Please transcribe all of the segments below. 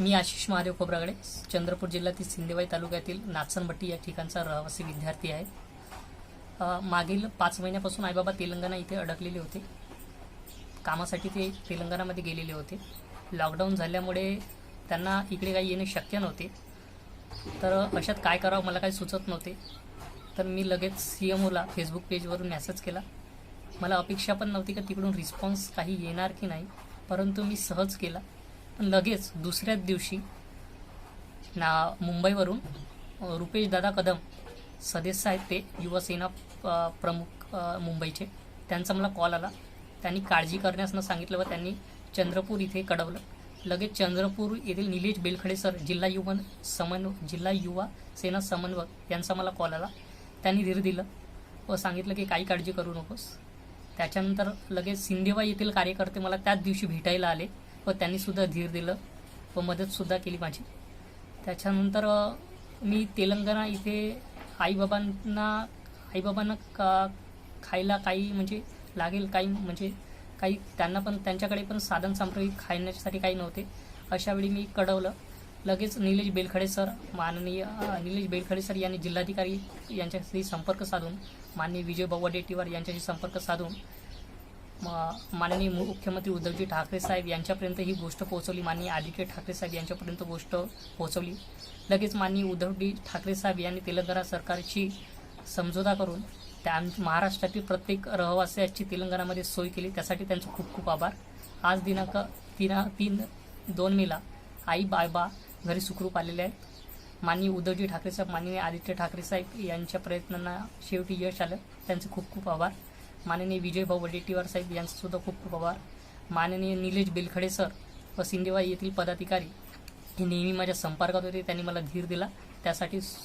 मी आशिष महादेव खोब्रागडे चंद्रपूर जिल्ह्यातील सिंदेवाई तालुक्यातील नाचनभट्टी या ठिकाणचा रहिवासी विद्यार्थी आहे. मागील पाच महिन्यापासून आईबाबा तेलंगणा इथे अडकलेले होते. कामासाठी ते तेलंगणामध्ये गेलेले होते. लॉकडाऊन झाल्यामुळे त्यांना इकडे काही येणे शक्य नव्हते. तर अशात काय करावं मला काही सुचत नव्हते. तर मी लगेच सी एम ओला फेसबुक पेजवरून मेसेज केला. मला अपेक्षा पण नव्हती का तिकडून रिस्पॉन्स काही येणार की नाही परंतु मी सहज केला. लगेच दुसऱ्याच दिवशी ना मुंबईवरून रुपेश दादा कदम सदस्य आहेत ते युवासेना प्रमुख मुंबईचे. त्यांचा मला कॉल आला. त्यांनी काळजी करण्यास न सांगितलं व त्यांनी चंद्रपूर इथे कळवलं लगेच चंद्रपूर येथील निलेश बेलखडे सर जिल्हा युवन समन्व जिल्हा युवा सेना समन्वयक यांचा मला कॉल आला. त्यांनी धीर दिलं व सांगितलं की काही काळजी करू नकोस. त्याच्यानंतर लगेच सिंदेवा येथील कार्यकर्ते मला त्याच दिवशी भेटायला आले. व त्यांनी सुद्धा धीर दिलं व मदतसुद्धा केली माझी. त्याच्यानंतर मी तेलंगणा इथे आईबाबांना आईबाबांना का खायला काही म्हणजे लागेल काही म्हणजे काही त्यांना पण त्यांच्याकडे पण साधन सामग्री खाण्यासाठी काही नव्हते. अशावेळी मी कळवलं. लगेच निलेश बेलखडे सर माननीय निलेश बेलखडे सर यांनी जिल्हाधिकारी यांच्याशी संपर्क साधून माननीय विजय वडेट्टीवार यांच्याशी संपर्क साधून माननीय मुख्यमंत्री उद्धवजी ठाकरे साहेब यांच्यापर्यंत ही गोष्ट पोहोचवली. माननीय आदित्य ठाकरे साहेब यांच्यापर्यंत गोष्ट पोहोचवली. लगेच माननीय उद्धवजी ठाकरे साहेब यांनी तेलंगणा सरकारची समझोता करून त्या महाराष्ट्रातील प्रत्येक रहिवासी तेलंगणामध्ये सोय केली. त्यासाठी त्यांचे खूप खूप आभार. आज दिनांक तीन तीन दोन मेला आई बाबा घरी सुखरूप आलेले आहेत. माननीय उद्धवजी ठाकरे साहेब माननीय आदित्य ठाकरे साहेब यांच्या प्रयत्नांना शेवटी यश आलं. त्यांचे खूप खूप आभार. माननीय विजयभाऊ वडेट्टीवार साहेब यांचासुद्धा खूप खूप आभार. माननीय निलेश बेलखडे सर व सिंदेवाई येथील पदाधिकारी हे नेहमी माझ्या संपर्कात होते. त्यांनी मला धीर दिला. त्यासाठी स-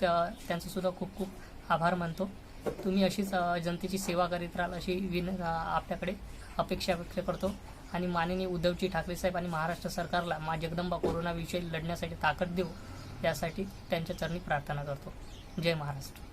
त्या- खूप खूप आभार मानतो. तुम्ही अशीच जनतेची सेवा करीत राहाल अशी विन आपल्याकडे अपेक्षा व्यक्त करतो. आणि माननीय उद्धवजी ठाकरे साहेब आणि महाराष्ट्र सरकारला मा जगदंबा कोरोनाविषयी लढण्यासाठी ताकद देऊ यासाठी त्यांच्या चरणी प्रार्थना करतो. जय महाराष्ट्र.